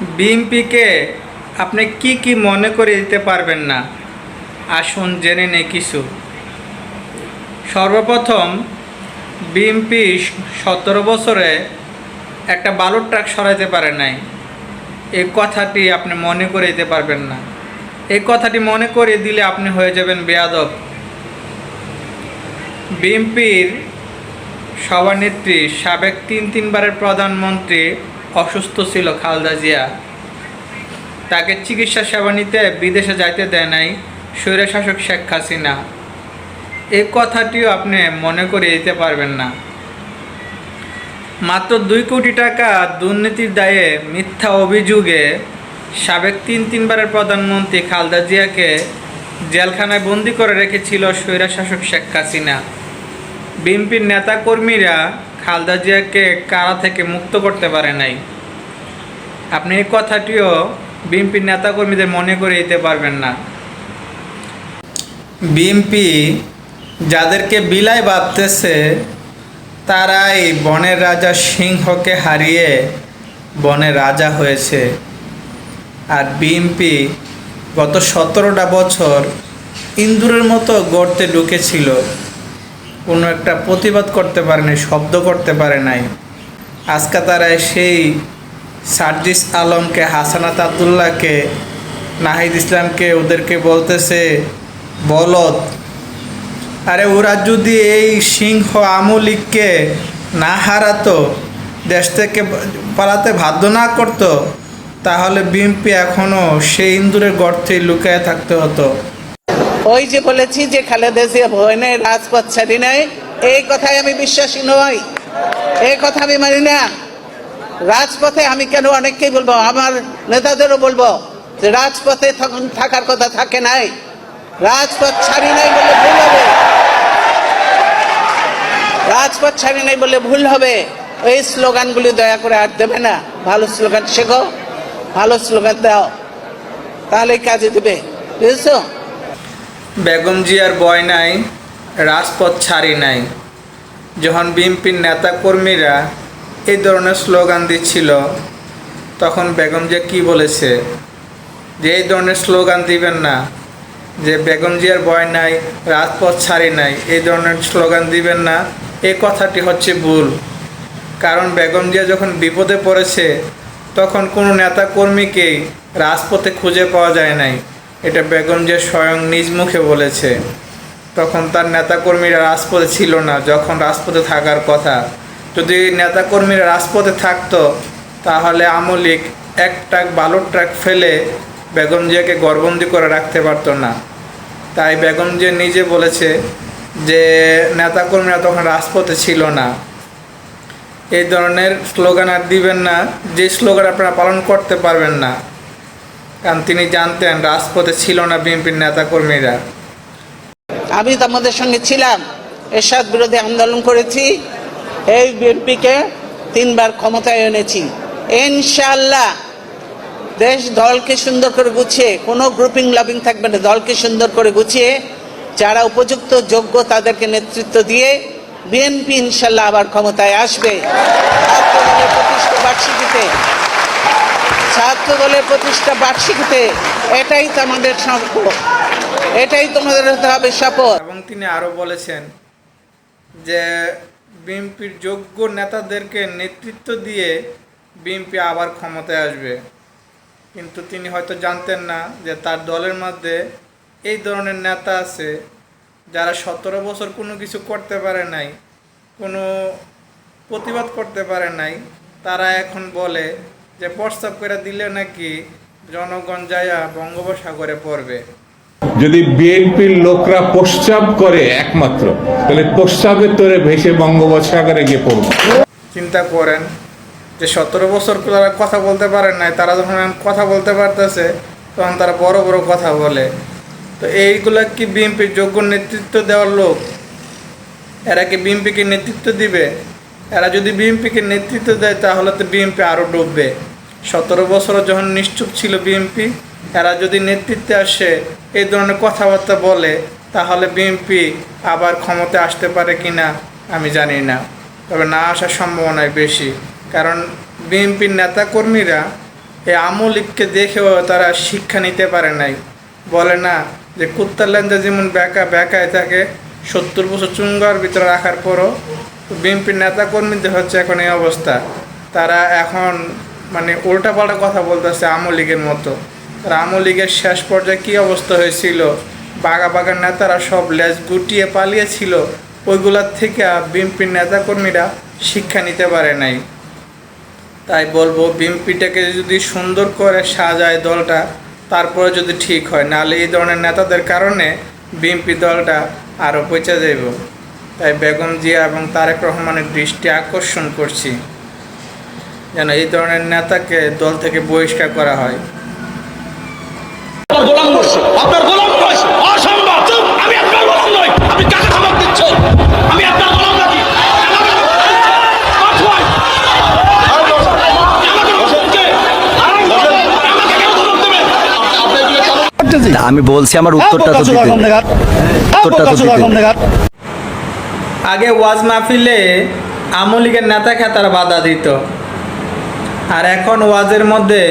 বিএমপিকে আপনি কি কি মনে করে দিতে পারবেন না? আসুন জেনে নেই কিছু। সর্বপ্রথম, বিএমপি সতেরো বছরে একটা বালুর ট্রাক সরাইতে পারে নাই। এই কথাটি আপনি মনে করে দিতে পারবেন না। এই কথাটি মনে করে দিলে আপনি হয়ে যাবেন বেয়াদব। বিএনপির সভানেত্রী, সাবেক তিন তিনবারের প্রধানমন্ত্রী অসুস্থ ছিল খালদা জিয়া। তাকে চিকিৎসা সেবা নিতে বিদেশে যাইতে দেয় নাই স্বৈরশাসক শেখ হাসিনা। এই কথাটিও আপনি মনে করে দিতে পারবেন না। মাত্র দুই কোটি টাকা দুর্নীতির দায়ে মিথ্যা অভিযোগে সাবেক তিন তিনবারের প্রধানমন্ত্রী খালদা জিয়াকে জেলখানায় বন্দি করে রেখেছিল স্বৈরশাসক শেখ হাসিনা। বিএনপির নেতাকর্মীরা খালদা জিয়াকে কারা থেকে মুক্ত করতে পারে নাই? আপনি এই কথাটিও বিএনপির নেতাকর্মীদের মনে করে দিতে পারবেন না। বিএনপি যাদেরকে বিলাই ভাবতেছে তারাই বনের রাজা সিংহকে হারিয়ে বনের রাজা হয়েছে। আর বিএনপি গত সতেরোটা বছর ইন্দুরের মতো গর্তে ঢুকেছিল। কোনো একটা প্রতিবাদ করতে পারে নাই, শব্দ করতে পারে নাই। আজকে তারা সেই সার্জিস আলমকে হাসানাত আবদুল্লাহকে নাহিদ ইসলামকে ওদেরকে বলতেছে বলদ আরে ওরা যদি এই সিংহ আমলিককে না হারাতো, দেশ থেকে পালাতে বাধ্য না করতো, তাহলে বিএনপি এখনও সেই ইন্দুরের গর্তেই লুকিয়ে থাকতে হতো। ওই যে বলেছি যে খালেদা জিয়া ভবনে রাজপথ ছাড়ি নাই, এই কথায় আমি বিশ্বাসী নই। এই কথা আমি মানি না। রাজপথে আমি কেন অনেককেই বলব? আমার নেতাদেরও বলব যে রাজপথে তখন থাকার কথা থাকে নাই। রাজপথ ছাড়ি নাই বলে ভুল হবে। রাজপথ ছাড়ি নাই বলে ভুল হবে। ওই স্লোগানগুলি দয়া করে আর দেবে না। ভালো স্লোগান শেখো, ভালো স্লোগান দাও। তাহলে কাজে দেবে। বুঝেছ? বেগম জিয়ার বয় নাই, রাজপথ ছাড়ি নাই। যখন বিএনপির নেতাকর্মীরা এই ধরনের স্লোগান দিচ্ছিল, তখন বেগম জিয়া কী বলেছে? যে এই ধরনের স্লোগান দিবেন না, যে বেগম জিয়ার বয় নাই, রাজপথ ছাড়ি নাই, এই ধরনের স্লোগান দিবেন না এই কথাটি হচ্ছে ভুল। কারণ বেগম জিয়া যখন বিপদে পড়েছে, তখন কোনো নেতাকর্মীকেই রাজপথে খুঁজে পাওয়া যায় নাই। এটা বেগম যে স্বয়ং নিজ মুখে বলেছে। তখন তার নেতাকর্মীরা রাজপথে ছিল না, যখন রাজপথে থাকার কথা। যদি নেতাকর্মীরা রাজপথে থাকতো, তাহলে আমলিক এক ট্রাক, বালুর ট্রাক ফেলে বেগম জিয়াকে গড়বন্দি করে রাখতে পারতো না। তাই বেগম জিয়া নিজে বলেছে যে, নেতাকর্মীরা তখন রাজপথে ছিল না। এই ধরনের স্লোগান আর দিবেন না। যে স্লোগান আপনারা পালন করতে পারবেন না। কারণ তিনি জানতেন রাজপথে ছিল না বিএনপির নেতাকর্মীরা। আমি তো আমাদের সঙ্গে ছিলাম, এরশাদ বিরোধী আন্দোলন করেছি, এই বিএনপিকে তিনবার ক্ষমতায় এনেছি। ইনশাল্লাহ দেশ দলকে সুন্দর করে গুছিয়ে, কোনো গ্রুপিং লাভিং থাকবে না, দলকে সুন্দর করে গুছিয়ে, যারা উপযুক্ত, যোগ্য, তাদেরকে নেতৃত্ব দিয়ে বিএনপি ইনশাল্লাহ আবার ক্ষমতায় আসবে। বার্ষিকীতে ছাত্র দলের প্রতিষ্ঠা বার্ষিকীতে এটাই তো আমাদের শপথ এটাই তোমাদের হতে হবে শপথ। এবং তিনি আরও বলেছেন যে বিএনপির যোগ্য নেতাদেরকে নেতৃত্ব দিয়ে বিএনপি আবার ক্ষমতায় আসবে। কিন্তু তিনি হয়তো জানতেন না যে তার দলের মধ্যে এই ধরনের নেতা আছে যারা সতেরো বছর কোনো কিছু করতে পারে নাই, কোনো প্রতিবাদ করতে পারে নাই। তারা এখন বলে যে প্রস্তাব করে দিলে নাকি জনগণ যায়া বঙ্গোপসাগরে পড়বে। যদি বিএনপির লোকরা প্রস্তাব করে একমাত্র তাহলে প্রস্তাবের তোরে ভেসে বঙ্গোপসাগরে গিয়ে পড়বে। চিন্তা করেন যে সতেরো বছর তারা কথা বলতে পারেন নাই তারা যখন কথা বলতে পারতেছে তখন তারা বড় বড় কথা বলে। তো এইগুলা কি বিএনপির যোগ্য নেতৃত্ব দেওয়ার লোক? এরা কি বিএনপিকে নেতৃত্ব দিবে? এরা যদি বিএনপিকে নেতৃত্ব দেয় তাহলে তো বিএনপি আরও ডুববে। সতেরো বছর যখন নিশ্চুপ ছিল বিএনপি, এরা যদি নেতৃত্বে আসে, এই ধরনের কথাবার্তা বলে, তাহলে বিএনপি আবার ক্ষমতায় আসতে পারে কি না আমি জানি না। তবে না আসার সম্ভাবনাই বেশি। কারণ বিএনপির নেতাকর্মীরা এই আমলিককে দেখেও তারা শিক্ষা নিতে পারে নাই। বলে না যে কুত্তার যেমন ব্যাকা ব্যাকায় থাকে, সত্তর বছর চুঙ্গার ভিতরে রাখার পরও বিএনপির নেতা কর্মীদের হচ্ছে এখন এই অবস্থা। তারা এখন মানে উল্টাপাল্টা কথা বলতেছে আমলিগের মতো। তারা আমলিগের শেষ পর্যায়ে কী অবস্থা হয়েছিল? বাগা বাগা নেতারা সব লেজ গুটিয়ে পালিয়েছিল। ওইগুলার থেকে বিএনপির নেতাকর্মীরা শিক্ষা নিতে পারে নাই। তাই বলব, বিএনপিটাকে যদি সুন্দর করে সাজায় দলটা, তারপরে যদি ঠিক হয়, নাহলে এই ধরনের নেতাদের কারণে বিএনপি দলটা আরও পচে যাইব। তাই বেগম জিয়া এবং তারেক রহমানের দৃষ্টি আকর্ষণ করছি। যেন এই ধরনের নেতাকে দল থেকে বহিষ্কার করা হয় গোলাম আপনার গোলাম অসম্ভব আমি আপনার গোলাম নই আপনি কাকে ধমক দিচ্ছেন আমি আপনার গোলাম নাকি পাঠওয়াই। আমাকে ধমক কে? আমাকে কেন ধমক দেবে? না, আমি বলছি আমার উত্তরটা তো দিতে উত্তরটা তো দিতে আগে ওয়াজ মাহফিলে আমলিগের নেতা খেতারা বাধা দিত আর এখন ওয়াজের মধ্যে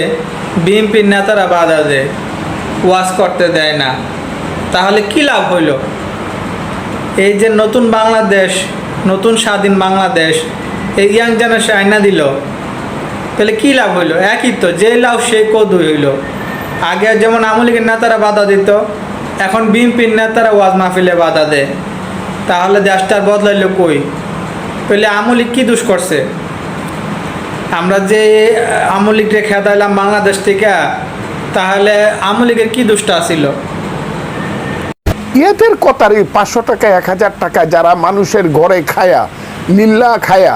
বিএনপির নেতারা বাধা দেয়, ওয়াজ করতে দেয় না। তাহলে কী লাভ হইল? এই যে নতুন বাংলাদেশ, নতুন স্বাধীন বাংলাদেশ, এই ইয়াং জেনারেশন আইনা দিল, তাহলে কী লাভ হইল? একই তো যে লাভ সে কদু হইল। আগে যেমন আমলিগের নেতারা বাধা দিত, এখন বিএনপির নেতারা ওয়াজ মাহফিলে বাধা দেয়। তাহলে দেশটার বদলাইলো কই? তাহলে আমলিক কী দোষ করছে? আমরা যে আমলিকরে খেদাইলাম বাংলাদেশ থেকে তাহলে আমলিকের কি দুষ্টা ছিল? এদের কথার এই পাঁচশো টাকা এক হাজার টাকা যারা মানুষের ঘরে খায়া লিল্লা খায়া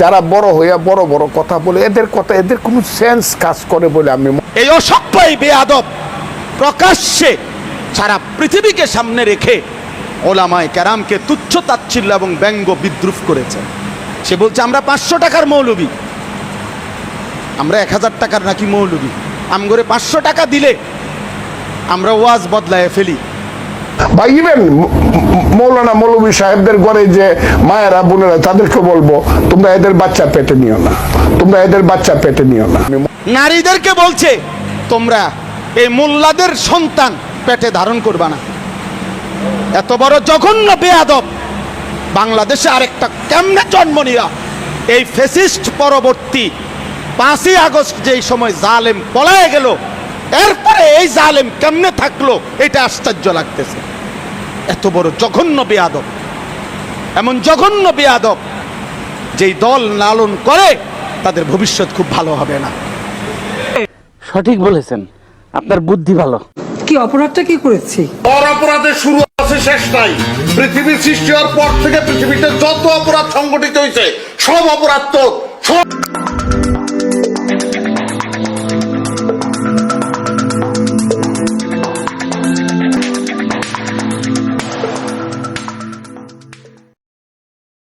যারা বড় হইয়া বড় বড় কথা বলে এদের কথা এদের কোনো সেন্স কাজ করে বলে আমি মনে এই অসভ্য এই বেয়াদব প্রকাশ্যে সারা পৃথিবীকে সামনে রেখে ওলামায় ক্যারামকে তুচ্ছ তাচ্ছিল্য এবং ব্যঙ্গ বিদ্রুপ করেছে। সে বলছে আমরা পাঁচশো টাকার মৌলবী। আমরা এক হাজার টাকার নাকি মৌলবী। আমগরে পাঁচশো টাকা দিলে আমরা ওয়াজ বদলায় ফেলি। বা ইভেন মৌলানা মৌলভী সাহেবদের ঘরে যে মায়েরা বোনেরা তাদেরকে বলব তোমরা এদের বাচ্চা পেটে নিও না। তোমরা এদের বাচ্চা পেটে নিও না। নারীদেরকে বলছে তোমরা এই মোল্লাদের সন্তান পেটে ধারণ করবা না। এত বড় জঘন্য বেয়াদব। বাংলাদেশে আরেকটা কেমনে জন্ম নিয়া এই ফেসিস্ট পরবর্তী পাঁচই আগস্ট যেই সময় জালেম পলায় গেল এরপরে এই জালেম কেমনে থাকল এটা আশ্চর্য লাগতেছে। এত বড় জঘন্য বেয়াদব এমন জঘন্য বেয়াদব যেই দল লালন করে তাদের ভবিষ্যৎ খুব ভালো হবে না। সঠিক বলেছেন আপনার বুদ্ধি ভালো। কি অপরাধটা কি করেছি? বড় অপরাধের শুরু আছে শেষ নাই। পৃথিবীর সৃষ্টি হওয়ার পর থেকে পৃথিবীতে যত অপরাধ সংগঠিত হয়েছে সব অপরাধ তো সব